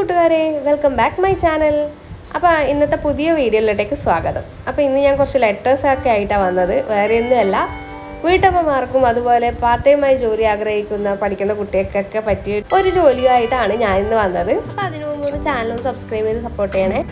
കൂട്ടുകാരെ welcome back my channel അപ്പോൾ ഇന്നത്തെ പുതിയ വീഡിയോയിലോട്ടേക്ക് സ്വാഗതം. അപ്പോൾ ഇന്ന് ഞാൻ കുറച്ച് ലെറ്റേഴ്സൊക്കെ ആയിട്ടാണ് വന്നത്. വേറെ ഒന്നുമല്ല. വീട്ടമ്മമാർക്കും അതുപോലെ പാർട്ട് ടൈമായി ജോലി ആഗ്രഹിക്കുന്ന പഠിക്കുന്ന കുട്ടികൾക്കൊക്കെ പറ്റിയ ഒരു ജോലിയായിട്ടാണ് ഞാൻ ഇന്ന് വന്നത്. അപ്പോൾ അതിനു മുമ്പ് ചാനലും സബ്സ്ക്രൈബ് ചെയ്ത് സപ്പോർട്ട് ചെയ്യണേ.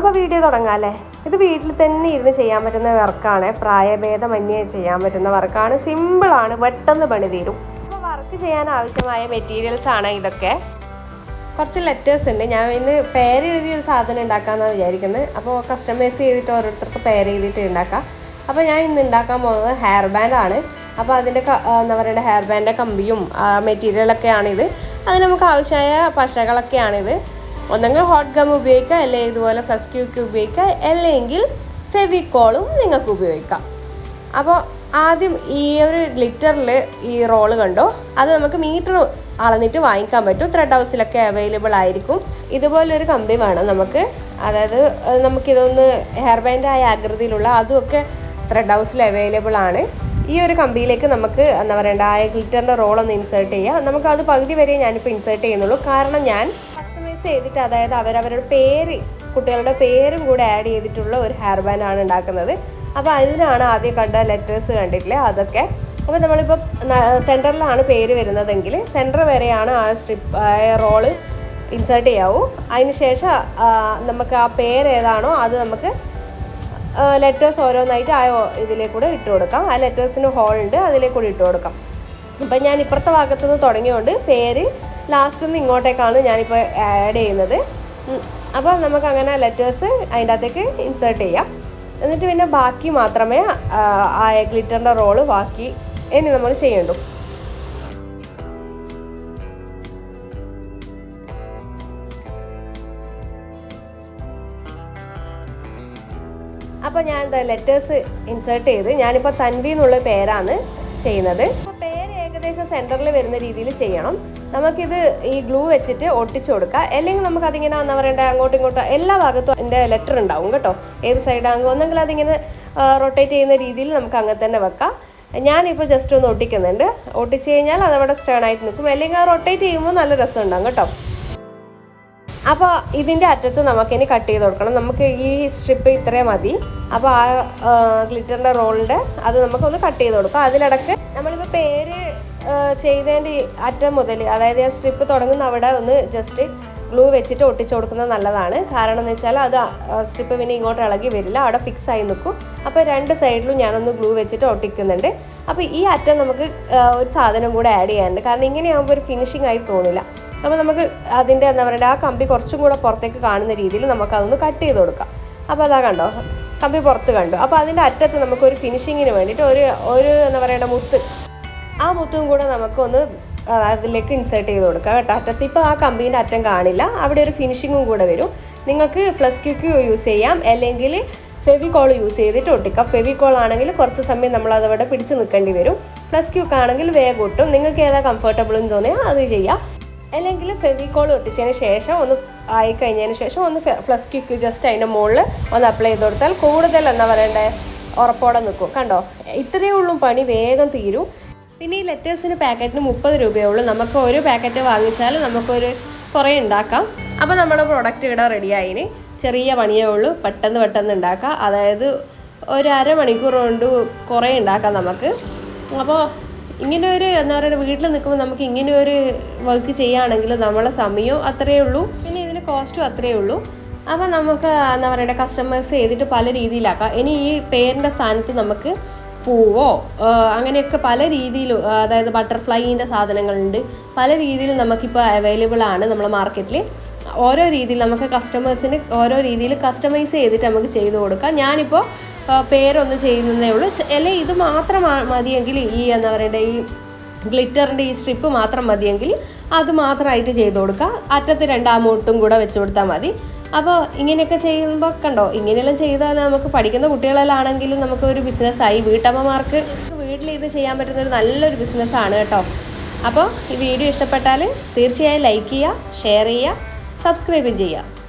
അപ്പോൾ വീഡിയോ തുടങ്ങാം അല്ലേ? ഇത് വീട്ടിൽ തന്നെ ഇരുന്ന് ചെയ്യാൻ പറ്റുന്ന വർക്കാണ്. പ്രായഭേദമന്യേ ചെയ്യാൻ പറ്റുന്ന വർക്കാണ്. സിമ്പിളാണ് പെട്ടെന്ന് പണി തീരും. അപ്പോൾ വർക്ക് ചെയ്യാൻ ആവശ്യമായ മെറ്റീരിയൽസ് ആണ് ഇതൊക്കെ. കുറച്ച് ലെറ്റേഴ്സ് ഉണ്ട്. ഞാൻ ഇന്ന് പേര് ഒരു സാധനം ഉണ്ടാക്കാമെന്നാണ് വിചാരിക്കുന്നത് അപ്പോൾ കസ്റ്റമൈസ് ചെയ്തിട്ട് ഓരോരുത്തർക്ക് പേര് എഴുതിയിട്ട് ഉണ്ടാക്കാം. അപ്പോൾ ഞാൻ ഇന്ന് ഉണ്ടാക്കാൻ പോകുന്നത് ഹെയർ ബാൻഡ് ആണ്. അപ്പോൾ അതിന്റെ എന്താ പറയുക ഹെയർ ബാൻഡിന്റെ കമ്പിയും മെറ്റീരിയലൊക്കെയാണിത് അത് നമുക്ക് ആവശ്യമായ പശകളൊക്കെയാണിത്. ഒന്നെങ്കിൽ ഹോട്ട് ഗം ഉപയോഗിക്കാം അല്ലെങ്കിൽ ഇതുപോലെ ഫ്ലസ് ക്യൂക്ക് ഉപയോഗിക്കാം അല്ലെങ്കിൽ ഫെവിക്കോളും നിങ്ങൾക്ക് ഉപയോഗിക്കാം. അപ്പോൾ ആദ്യം ഈ ഒരു ഗ്ലിറ്ററിൽ ഈ റോൾ കണ്ടോ? അത് നമുക്ക് മീറ്റർ അളന്നിട്ട് വാങ്ങിക്കാൻ പറ്റും. ത്രെഡ് ഹൗസിലൊക്കെ അവൈലബിൾ ആയിരിക്കും. ഇതുപോലൊരു കമ്പി വേണം നമുക്ക്. അതായത് അത് നമുക്കിതൊന്ന് ഹെയർ ബാൻഡ് ആയ ആകൃതിയിലുള്ള അതുമൊക്കെ ത്രെഡ് ഹൗസിൽ അവൈലബിൾ ആണ്. ഈ ഒരു കമ്പിയിലേക്ക് നമുക്ക് എന്താ പറയണ്ട ആ ഗ്ലിറ്ററിന്റെ റോളൊന്ന് ഇൻസേർട്ട് ചെയ്യാം. നമുക്ക് അത് പകുതി വരെ ഞാനിപ്പോൾ ഇൻസേർട്ട് ചെയ്യുന്നുള്ളൂ. കാരണം ഞാൻ കസ്റ്റമൈസ് ചെയ്തിട്ട് അതായത് അവരവരുടെ പേര് കുട്ടികളുടെ പേരും കൂടെ ആഡ് ചെയ്തിട്ടുള്ള ഒരു ഹെയർ ബാൻഡ് ആണ് ഉണ്ടാക്കുന്നത്. അപ്പോൾ അതിനാണ് ആദ്യം കണ്ട ലെറ്റേഴ്സ് കണ്ടിട്ടില്ലേ? അതൊക്കെ. അപ്പോൾ നമ്മളിപ്പോൾ സെന്ററിലാണ് പേര് വരുന്നതെങ്കിൽ സെന്റർ വരെയാണ് ആ സ്ട്രിപ്പ് റോൾ ഇൻസേർട്ട് ചെയ്യാവൂ. അതിന് ശേഷം നമുക്ക് ആ പേര് ഏതാണോ അത് നമുക്ക് ലെറ്റേഴ്സ് ഓരോന്നായിട്ട് ആ ഇതിലേക്കൂടെ ഇട്ട് കൊടുക്കാം. ആ ലെറ്റേഴ്സിന് ഹോൾ ഉണ്ട് അതിലേക്കൂടെ ഇട്ട് കൊടുക്കാം. അപ്പം ഞാൻ ഇപ്പുറത്തെ ഭാഗത്തുനിന്ന് തുടങ്ങിയോണ്ട് പേര് ലാസ്റ്റ് നിന്ന് ഇങ്ങോട്ടേക്കാണ് ഞാനിപ്പോൾ ആഡ് ചെയ്യുന്നത്. അപ്പോൾ നമുക്ക് അങ്ങനെ ലെറ്റേഴ്സ് അതിന്റെ അകത്തേക്ക് ഇൻസേർട്ട് ചെയ്യാം. എന്നിട്ട് പിന്നെ ബാക്കി മാത്രമേ ആ, ഗ്ലിറ്ററിന്റെ റോൾ ബാക്കി ഇനി നമ്മൾ ചെയ്യണ്ടൂ. അപ്പോൾ ഞാൻ ലെറ്റേഴ്സ് ഇൻസേർട്ട് ചെയ്ത് ഞാനിപ്പോൾ തൻവി എന്നുള്ള പേരാണ് ചെയ്യുന്നത്. ഏകദേശം സെന്ററിൽ വരുന്ന രീതിയിൽ ചെയ്യണം. നമുക്കിത് ഈ ഗ്ലൂ വെച്ചിട്ട് ഒട്ടിച്ചു കൊടുക്കുക അല്ലെങ്കിൽ നമുക്ക് അതിങ്ങനെ എന്താ പറയണ്ടേ അങ്ങോട്ടും ഇങ്ങോട്ടും എല്ലാ ഭാഗത്തും അതിന്റെ ലെറ്റർ ഉണ്ടാവും കേട്ടോ. ഏത് സൈഡാകുമ്പോൾ ഒന്നെങ്കിൽ അതിങ്ങനെ റൊട്ടേറ്റ് ചെയ്യുന്ന രീതിയിൽ നമുക്ക് അങ്ങനെ തന്നെ വെക്കാം. ഞാനിപ്പോൾ ജസ്റ്റ് ഒന്ന് ഒട്ടിക്കുന്നുണ്ട്. ഒട്ടിച്ച് കഴിഞ്ഞാൽ അതവിടെ സ്റ്റേൺ ആയിട്ട് നിൽക്കും. അല്ലെങ്കിൽ ആ റൊട്ടേറ്റ് ചെയ്യുമ്പോൾ നല്ല രസം ഉണ്ടാകും കേട്ടോ. അപ്പോൾ ഇതിന്റെ അറ്റത്ത് നമുക്കിനി കട്ട് ചെയ്ത് കൊടുക്കണം. നമുക്ക് ഈ സ്ട്രിപ്പ് ഇത്രയും മതി. അപ്പോൾ ആ ഗ്ലിറ്ററിന്റെ റോളിന്റെ അത് നമുക്കൊന്ന് കട്ട് ചെയ്ത് കൊടുക്കാം. അതിലിടക്ക് നമ്മളിപ്പോൾ പേര് ചെയ്തതിന്റെ അറ്റം മുതൽ അതായത് ആ സ്ട്രിപ്പ് തുടങ്ങുന്ന അവിടെ ഒന്ന് ജസ്റ്റ് ഗ്ലൂ വെച്ചിട്ട് ഒട്ടിച്ചു കൊടുക്കുന്നത് നല്ലതാണ്. കാരണം എന്ന് വെച്ചാൽ അത് സ്ട്രിപ്പ് പിന്നെ ഇങ്ങോട്ട് ഇളകി വരില്ല. അവിടെ ഫിക്സ് ആയി നിൽക്കും. അപ്പോൾ രണ്ട് സൈഡിലും ഞാനൊന്ന് ഗ്ലൂ വെച്ചിട്ട് ഒട്ടിക്കുന്നുണ്ട്. അപ്പോൾ ഈ അറ്റം നമുക്ക് ഒരു സാധനം കൂടെ ആഡ് ചെയ്യാനുണ്ട്. കാരണം ഇങ്ങനെയാകുമ്പോൾ ഒരു ഫിനിഷിംഗ് ആയി തോന്നില്ല. അപ്പോൾ നമുക്ക് അതിന്റെ എന്താ പറയുക ആ കമ്പി കുറച്ചും കൂടെ പുറത്തേക്ക് കാണുന്ന രീതിയിൽ നമുക്ക് അതൊന്ന് കട്ട് ചെയ്ത് കൊടുക്കാം. അപ്പോൾ അതാ കണ്ടോ കമ്പി പുറത്ത് കണ്ടു. അപ്പോൾ അതിന്റെ അറ്റത്ത് നമുക്ക് ഒരു ഫിനിഷിങ്ങിന് വേണ്ടിയിട്ട് ഒരു ഒരു എന്താ പറയുക മുത്ത്. ആ മുത്തും കൂടെ നമുക്കൊന്ന് അതിലേക്ക് ഇൻസേർട്ട് ചെയ്ത് കൊടുക്കാം കേട്ടോ. അറ്റത്ത് ഇപ്പോൾ ആ കമ്പീന്റെ അറ്റം കാണില്ല. അവിടെ ഒരു ഫിനിഷിങ്ങും കൂടെ വരും. നിങ്ങൾക്ക് ഫ്ലസ് ക്യൂക്ക് യൂസ് ചെയ്യാം. അല്ലെങ്കിൽ ഫെവിക്കോൾ യൂസ് ചെയ്തിട്ട് ഒട്ടിക്കാം. ഫെവിക്കോൾ ആണെങ്കിൽ കുറച്ച് സമയം നമ്മൾ അതവിടെ പിടിച്ച് നിൽക്കേണ്ടി വരും. ഫ്ലസ് ക്യൂക്ക് ആണെങ്കിൽ വേഗം ഒട്ടും. നിങ്ങൾക്ക് ഏതാ കംഫർട്ടബിൾ എന്ന് തോന്നിയാൽ അത് ചെയ്യാം. അല്ലെങ്കിൽ ഫെവിക്കോൾ ഒട്ടിച്ചതിന് ശേഷം ഒന്ന് ആയി കഴിഞ്ഞതിന് ശേഷം ഒന്ന് ഫ്ലസ് ക്യൂക്ക് ജസ്റ്റ് അതിന്റെ മുകളിൽ ഒന്ന് അപ്ലൈ ചെയ്ത് കൊടുത്താൽ കൂടുതൽ എന്താ പറയണ്ടേ ഉറപ്പോടെ നിൽക്കും. കണ്ടോ? ഇത്രയേ ഉള്ളൂ പണി വേഗം തീരും. പിന്നെ ഈ ലെറ്റേഴ്സിന് പാക്കറ്റിന് മുപ്പത് രൂപയേ ഉള്ളൂ. നമുക്ക് ഒരു പാക്കറ്റ് വാങ്ങിച്ചാൽ നമുക്കൊരു കുറേ ഉണ്ടാക്കാം. അപ്പോൾ നമ്മൾ പ്രൊഡക്റ്റ് ഇവിടെ റെഡിയായിന് ചെറിയ പണിയേ ഉള്ളൂ. പെട്ടെന്ന് പെട്ടെന്ന് ഉണ്ടാക്കാം. അതായത് ഒരു അരമണിക്കൂർ കൊണ്ട് കുറേ ഉണ്ടാക്കാം നമുക്ക്. അപ്പോൾ ഇങ്ങനെ ഒരു എന്താ പറയുക വീട്ടിൽ നിൽക്കുമ്പോൾ നമുക്ക് ഇങ്ങനെ ഒരു വർക്ക് ചെയ്യുകയാണെങ്കിൽ നമ്മളെ സമയവും അത്രയേ ഉള്ളൂ. പിന്നെ ഇതിന് കോസ്റ്റും അത്രയേ ഉള്ളൂ. അപ്പോൾ നമുക്ക് എന്താ പറയുക കസ്റ്റമേഴ്സ് ചെയ്തിട്ട് പല രീതിയിലാക്കാം. ഇനി ഈ പേരിന്റെ സ്ഥാനത്ത് നമുക്ക് പൂവോ അങ്ങനെയൊക്കെ പല രീതിയിൽ അതായത് ബട്ടർഫ്ലൈന്റെ സാധനങ്ങളുണ്ട്. പല രീതിയിലും നമുക്കിപ്പോൾ അവൈലബിൾ ആണ് നമ്മുടെ മാർക്കറ്റിൽ ഓരോ രീതിയിൽ നമുക്ക് കസ്റ്റമേഴ്സിന് ഓരോ രീതിയിൽ കസ്റ്റമൈസ് ചെയ്തിട്ട് നമുക്ക് ചെയ്തു കൊടുക്കാം. ഞാനിപ്പോൾ പേരൊന്ന് ചെയ്യുന്നതേ ഉള്ളൂ. അല്ല ഇത് മാത്രം മതിയെങ്കിൽ ഈ എന്താ പറയണ്ടേ ഈ ഗ്ലിറ്ററിന്റെ ഈ സ്ട്രിപ്പ് മാത്രം മതിയെങ്കിൽ അത് മാത്രമായിട്ട് ചെയ്ത് കൊടുക്കുക. അറ്റത്ത് രണ്ടാമൂട്ടും കൂടെ വെച്ച് കൊടുത്താൽ മതി. അപ്പോൾ ഇങ്ങനെയൊക്കെ ചെയ്യുമ്പോൾ കണ്ടോ ഇങ്ങനെയെല്ലാം ചെയ്താൽ നമുക്ക് പഠിക്കുന്ന കുട്ടികളെല്ലാണെങ്കിലും നമുക്ക് ഒരു ബിസിനസ്സായി. വീട്ടമ്മമാർക്ക് വീട്ടിൽ ഇത് ചെയ്യാൻ പറ്റുന്ന ഒരു നല്ലൊരു ബിസിനസ്സാണ് കേട്ടോ. അപ്പോൾ ഈ വീഡിയോ ഇഷ്ടപ്പെട്ടാൽ തീർച്ചയായും ലൈക്ക് ചെയ്യുക ഷെയർ ചെയ്യുക സബ്സ്ക്രൈബും ചെയ്യുക.